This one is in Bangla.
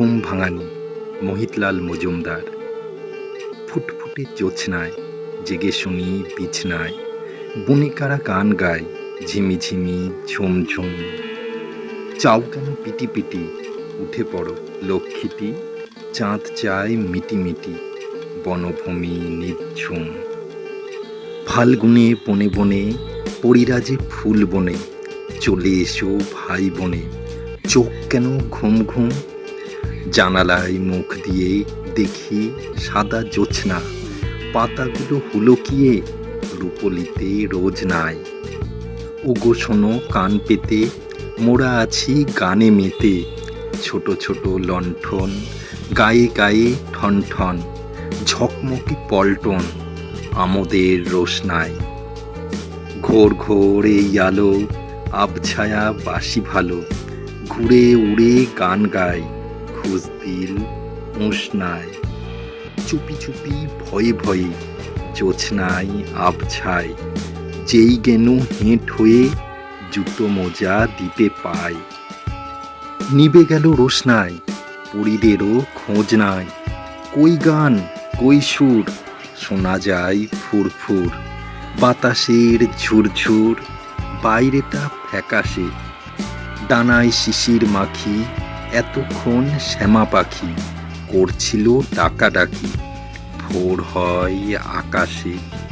ঘুম ভাঙানি মোহিতলাল মজুমদার। ফুটফুটে জ্যোৎস্নায়, জেগে শুনি বিছনায় বণিকারা গান গায় ঝিমিঝিমি ঝুমঝুম। চাও কেন পিটি পিটি উঠে পড়ো লক্ষ্মীটি, চাঁদ চায় মিটি মিটি বনভূমি নিঝুম। ফাল্গুনে বনে বনে, পরিরাজে ফুল বনে, চলে এসো ভাই বনে, চোখ কেন ঘুম ঘুম জানালায় মুখ দিয়ে দেখি সাদা জোছনা পাতাগুলো হুলকিয়ে রূপলিতে রোজ নাই। ওগো শোনো কান পেতে মোরা আছি গানে মেতে। ছোট ছোট লণ্ঠন, গায়ে গায়ে ঠন ঠন ঝকমকে পল্টন আমোদের রোশনায়। ঘোর ঘোর এই আলো, আবছায়া বাসি ভালো, ঘুরে উড়ে গান গায় খুঁজ দিল উষ্ণায়। চুপি চুপি, ভয়ে ভয়ে, জোছনায় আবছায় যেই গেনু হেঁট হয়ে জুতো মোজা দিতে পায়। নিবে গেল রোশনায়, পরিদেরও খোঁজ নাই। কই গান, কই সুর, শোনা যায় ফুরফুর। বাতাসের ঝুরঝুর, বাইরেটা ফ্যাকাশে। ডানায় শিশির মাখি এতক্ষণ শ্যামা পাখি করছিল ডাকাডাকি। ভোর হয় আকাশে।